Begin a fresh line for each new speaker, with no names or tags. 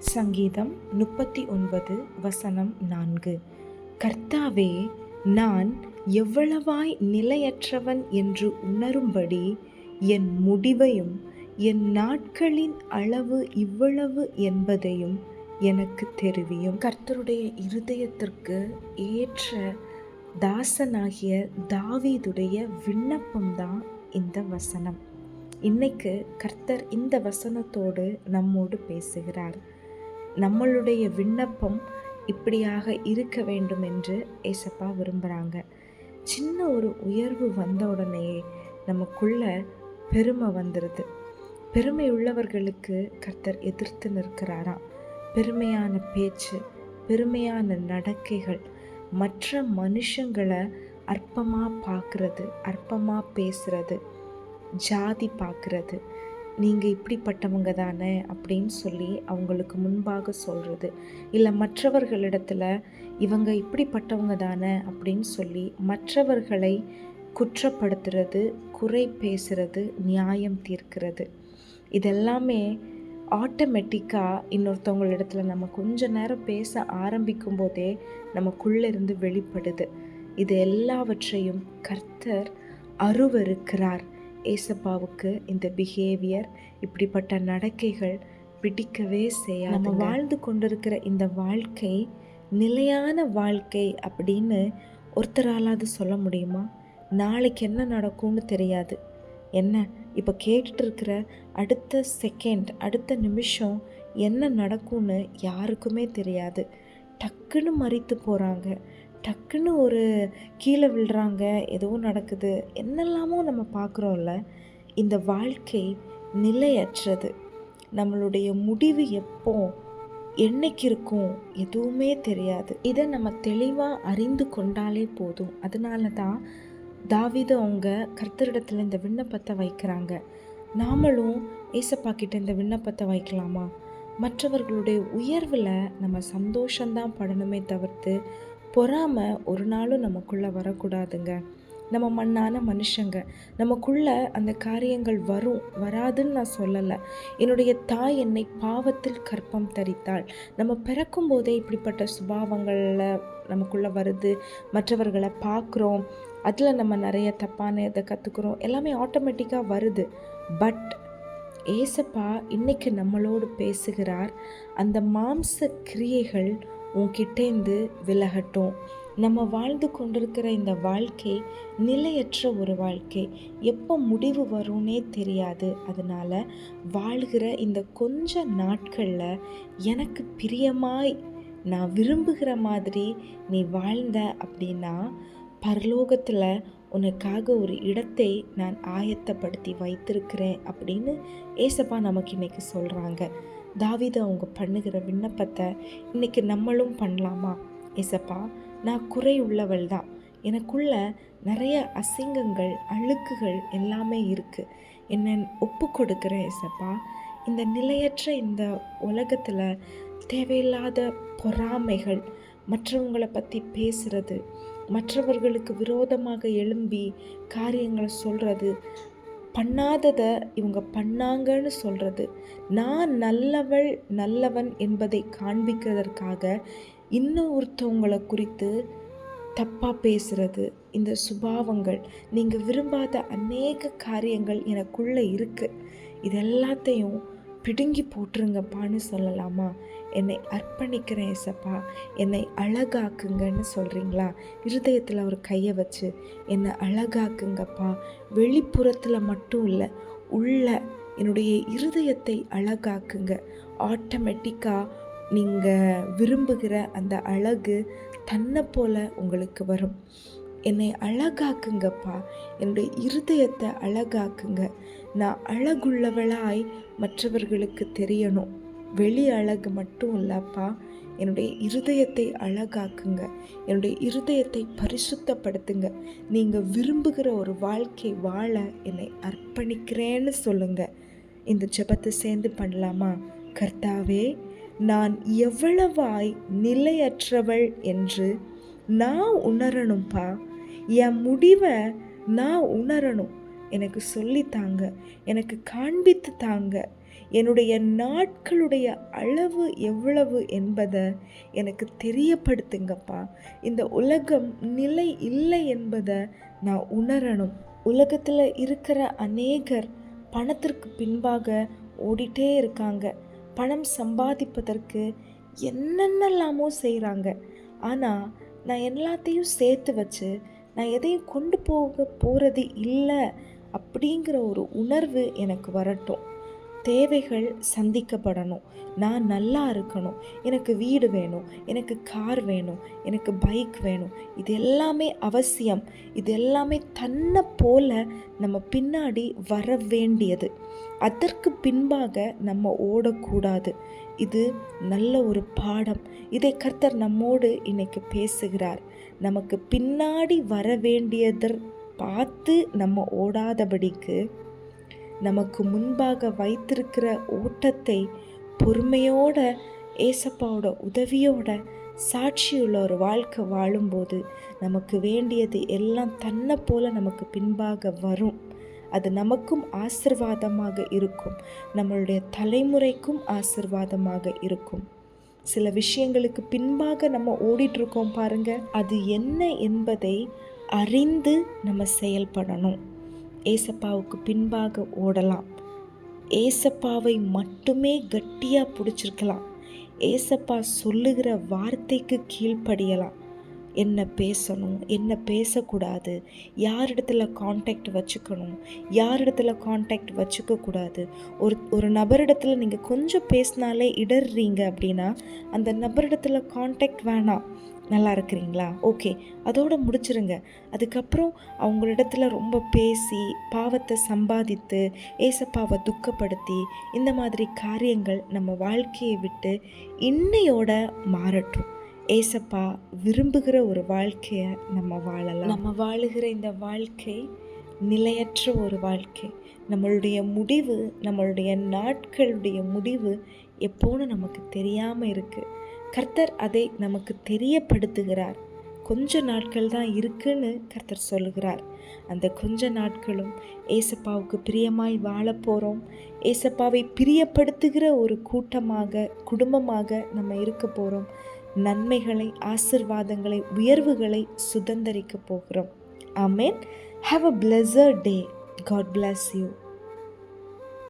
சங்கீதம் முப்பத்தி ஒன்பது வசனம் நான்கு. கர்த்தாவே நான் எவ்வளவாய் நிலையற்றவன் என்று உணரும்படி என் முடிவையும் என் நாட்களின் அளவு இவ்வளவு என்பதையும் எனக்கு தெரிவியும் கர்த்தருடைய இருதயத்திற்கு ஏற்ற தாசனாகிய தாவீதுடைய விண்ணப்பம்தான் இந்த வசனம். இன்னைக்கு கர்த்தர் இந்த வசனத்தோடு நம்மோடு பேசுகிறார். நம்மளுடைய விண்ணப்பம் இப்படியாக இருக்க வேண்டும் என்று ஏசப்பா விரும்புகிறாங்க சின்ன ஒரு உயர்வு வந்த உடனேயே நமக்குள்ள பெருமை வந்துடுது பெருமை உள்ளவர்களுக்கு கர்த்தர் எதிர்த்து நிற்கிறாராம் பெருமையான பேச்சு பெருமையான நடக்கைகள் மற்ற மனுஷங்களை அற்பமாக பார்க்குறது அற்பமாக பேசுறது ஜாதி பார்க்குறது நீங்கள் இப்படிப்பட்டவங்க தானே அப்படின்னு சொல்லி அவங்களுக்கு முன்பாக சொல்கிறது இல்லை மற்றவர்களிடத்தில் இவங்க இப்படிப்பட்டவங்க தானே அப்படின்னு சொல்லி மற்றவர்களை குற்றப்படுத்துறது குறை பேசுறது நியாயம் தீர்க்கிறது. இதெல்லாமே ஆட்டோமேட்டிக்காக இன்னொருத்தவங்களிடத்துல நம்ம கொஞ்ச நேரம் பேச ஆரம்பிக்கும் போதே நமக்குள்ளேருந்து வெளிப்படுது. இது எல்லாவற்றையும் கர்த்தர் அருவருக்கிறார். ஏசப்பாவுக்கு இந்த பிஹேவியர் இப்படிப்பட்ட நடக்கைகள் பிடிக்கவே செய்யாது நம்ம வாழ்ந்து கொண்டிருக்கிற இந்த வாழ்க்கை நிலையான வாழ்க்கை அப்படின்னு ஒருத்தராலாவது சொல்ல முடியுமா? நாளைக்கு என்ன நடக்கும்னு தெரியாது. என்ன? இப்போ கேட்டுட்டு இருக்கிற அடுத்த செகண்ட் அடுத்த நிமிஷம் என்ன நடக்கும்னு யாருக்குமே தெரியாது. டக்குன்னு மறித்து போகிறாங்க டக்குன்னு ஒரு கீழே விழுறாங்க ஏதோ நடக்குது என்னெல்லாமோ நம்ம பார்க்குறோம்ல இந்த வாழ்க்கை நிலையற்றது. நம்மளுடைய முடிவு எப்போ என்னைக்கு இருக்கும் எதுவுமே தெரியாது. இதை நம்ம தெளிவாக அறிந்து கொண்டாலே போதும். அதனால தான் தாவித அவங்க கர்த்தரிடத்தில் இந்த விண்ணப்பத்தை வைக்கிறாங்க. நாமளும் ஏசப்பா கிட்ட இந்த விண்ணப்பத்தை வைக்கலாமா? மற்றவர்களுடைய உயர்வில் நம்ம சந்தோஷந்தான் படணுமே தவிர்த்து பொறாமை ஒரு நாளும் நமக்குள்ளே வரக்கூடாதுங்க. நம்ம மண்ணான மனுஷங்க. நமக்குள்ள அந்த காரியங்கள் வரும் வராதுன்னு நான் சொல்லலை. என்னுடைய தாய் என்னை பாவத்தில் கற்பம் தரித்தாள். நம்ம பிறக்கும் போதே இப்படிப்பட்ட சுபாவங்களில் நமக்குள்ளே வருது. மற்றவர்களை பார்க்குறோம் அதில் நம்ம நிறைய தப்பான இதை கற்றுக்குறோம் எல்லாமே ஆட்டோமேட்டிக்காக வருது. பட் ஏசப்பா இன்னைக்கு நம்மளோடு பேசுகிறார். அந்த மாம்ச கிரியைகள் உன்கிட்டேந்து விலகட்டும். நம்ம வாழ்ந்து கொண்டிருக்கிற இந்த வாழ்க்கை நிலையற்ற ஒரு வாழ்க்கை. எப்போ முடிவு வரும்னே தெரியாது. அதனால் வாழ்கிற இந்த கொஞ்ச நாட்களில் எனக்கு பிரியமாய் நான் விரும்புகிற மாதிரி நீ வாழ்ந்த அப்படின்னா பரலோகத்தில் உனக்காக ஒரு இடத்தை நான் ஆயத்தப்படுத்தி வைத்திருக்கிறேன் அப்படின்னு ஏசப்பா நமக்கு இன்றைக்கி சொல்கிறாங்க தாவிது அவங்க பண்ணுகிற விண்ணப்பத்தை இன்னைக்கு நம்மளும் பண்ணலாமா? ஏசப்பா நான் குறை உள்ளவள் தான். எனக்குள்ள நிறைய அசிங்கங்கள் அழுக்குகள் எல்லாமே இருக்குது என்ன ஒப்பு கொடுக்குறேன் ஏசப்பா இந்த நிலையற்ற இந்த உலகத்தில் தேவையில்லாத பொறாமைகள் மற்றவங்களை பற்றி பேசுகிறது மற்றவர்களுக்கு விரோதமாக எழும்பி காரியங்களை சொல்கிறது பண்ணாததை இவங்க பண்ணாங்கன்னு சொல்கிறது நான் நல்லவள் நல்லவன் என்பதை காண்பிக்கிறதற்காக இன்னும் ஒருத்தவங்களை குறித்து தப்பாக பேசுகிறது இந்த சுபாவங்கள் நீங்கள் விரும்பாத அநேக காரியங்கள் எனக்குள்ளே இருக்குது இது எல்லாத்தையும் பிடுங்கி போட்டுருங்கப்பான்னு சொல்லலாமா? என்னை அர்ப்பணிக்கிறேன் ஏசப்பா. என்னை அழகாக்குங்கன்னு சொல்கிறீங்களா இருதயத்தில் ஒரு கையை வச்சு என்னை அழகாக்குங்கப்பா. வெளிப்புறத்தில் மட்டும் இல்லை உள்ள என்னுடைய இருதயத்தை அழகாக்குங்க. ஆட்டோமேட்டிக்காக நீங்கள் விரும்புகிற அந்த அழகு தன்னை போல உங்களுக்கு வரும். என்னை அழகாக்குங்கப்பா. என்னுடைய இருதயத்தை அழகாக்குங்க. நான் அழகுள்ளவளாய் மற்றவர்களுக்கு தெரியணும். வெளி அழகு மட்டும் இல்லப்பா. என்னுடைய இருதயத்தை அழகாக்குங்க. என்னுடைய இருதயத்தை பரிசுத்தப்படுத்துங்க. நீங்கள் விரும்புகிற ஒரு வாழ்க்கை வாழ என்னை அர்ப்பணிக்கிறேன்னு சொல்லுங்க. இந்த ஜெபத்தை சேர்ந்து பண்ணலாமா? கர்த்தாவே நான் எவ்வளவாய் நிலையற்றவள் என்று நான் உணரணும்ப்பா என் முடிவை நான் உணரணும். எனக்கு சொல்லித்தாங்க எனக்கு காண்பித்து தாங்க. என்னுடைய நாட்களுடைய அளவு எவ்வளவு என்பதை எனக்கு தெரியப்படுத்துங்கப்பா. இந்த உலகம் நிலை இல்லை என்பதை நான் உணரணும். உலகத்தில் இருக்கிற அநேகர் பணத்திற்கு பின்பாக ஓடிட்டே இருக்காங்க. பணம் சம்பாதிப்பதற்கு என்னென்னலாமோ செய்கிறாங்க ஆனால் நான் எல்லாத்தையும் சேர்த்து வச்சு நான் எதையும் கொண்டு போக போகிறது இல்லை அப்படிங்கிற ஒரு உணர்வு எனக்கு வரட்டும். தேவைகள் சந்திக்கப்படணும். நான் நல்லா இருக்கணும். எனக்கு வீடு வேணும். எனக்கு கார் வேணும். எனக்கு பைக் வேணும். இது எல்லாமே அவசியம். இது எல்லாமே தன்னை போல நம்ம பின்னாடி வர வேண்டியது. அதற்கு பின்பாக நம்ம ஓடக்கூடாது. இது நல்ல ஒரு பாடம். இதை கர்த்தர் நம்மோடு இன்னைக்கு பேசுகிறார். நமக்கு பின்னாடி வர வேண்டியதர் பார்த்து நம்ம ஓடாதபடிக்கு நமக்கு முன்பாக வைத்திருக்கிற ஓட்டத்தை பொறுமையோட ஏசப்பாவோட உதவியோட சாட்சியுள்ள ஒரு வாழ்க்கை வாழும்போது நமக்கு வேண்டியது எல்லாம் தன்னை போல நமக்கு பின்பாக வரும். அது நமக்கும் ஆசிர்வாதமாக இருக்கும். நம்மளுடைய தலைமுறைக்கும் ஆசிர்வாதமாக இருக்கும். சில விஷயங்களுக்கு பின்பாக நம்ம ஓடிட்டுருக்கோம் பாருங்க. அது என்ன என்பதை அறிந்து நம்ம செயல்படணும். ஏசப்பாவுக்கு பின்பாக ஓடலாம். ஏசப்பாவை மட்டுமே கட்டியாக பிடிச்சிருக்கலாம். ஏசப்பா சொல்லுகிற வார்த்தைக்கு கீழ்ப்படியலாம். என்ன பேசணும் என்ன பேசக்கூடாது யாரிடத்துல காண்டாக்ட் வச்சுக்கணும் யாரிடத்துல காண்டாக்ட் வச்சுக்கக்கூடாது. ஒரு ஒரு நபரிடத்துல நீங்கள் கொஞ்சம் பேசினாலே இடர்றீங்க அப்படின்னா அந்த நபரிடத்துல காண்டாக்ட் வேணாம். நல்லா இருக்கிறீங்களா? ஓகே. அதோடு முடிச்சிருங்க. அதுக்கப்புறம் அவங்களிடத்துல ரொம்ப பேசி பாவத்தை சம்பாதித்து ஏசப்பாவை துக்கப்படுத்தி இந்த மாதிரி காரியங்கள் நம்ம வாழ்க்கையை விட்டு இன்னையோட மாறட்டும். ஏசப்பா விரும்புகிற ஒரு வாழ்க்கையை நம்ம வாழலாம். நம்ம வாழுகிற இந்த வாழ்க்கை நிலையற்ற ஒரு வாழ்க்கை. நம்மளுடைய முடிவு நம்மளுடைய நாட்களுடைய முடிவு எப்போன்னு நமக்கு தெரியாமல் இருக்குது கர்த்தர் அதை நமக்கு தெரியப்படுத்துகிறார். கொஞ்ச நாட்கள் தான் இருக்குன்னு கர்த்தர் சொல்லுகிறார். அந்த கொஞ்ச நாட்களும் ஏசப்பாவுக்கு பிரியமாய் வாழ போகிறோம் ஏசப்பாவை பிரியப்படுத்துகிற ஒரு கூட்டமாக குடும்பமாக நம்ம இருக்க போகிறோம் நன்மைகளை ஆசிர்வாதங்களை உயர்வுகளை சுதந்திரிக்க போகிறோம். Amen. Have a pleasure day God bless you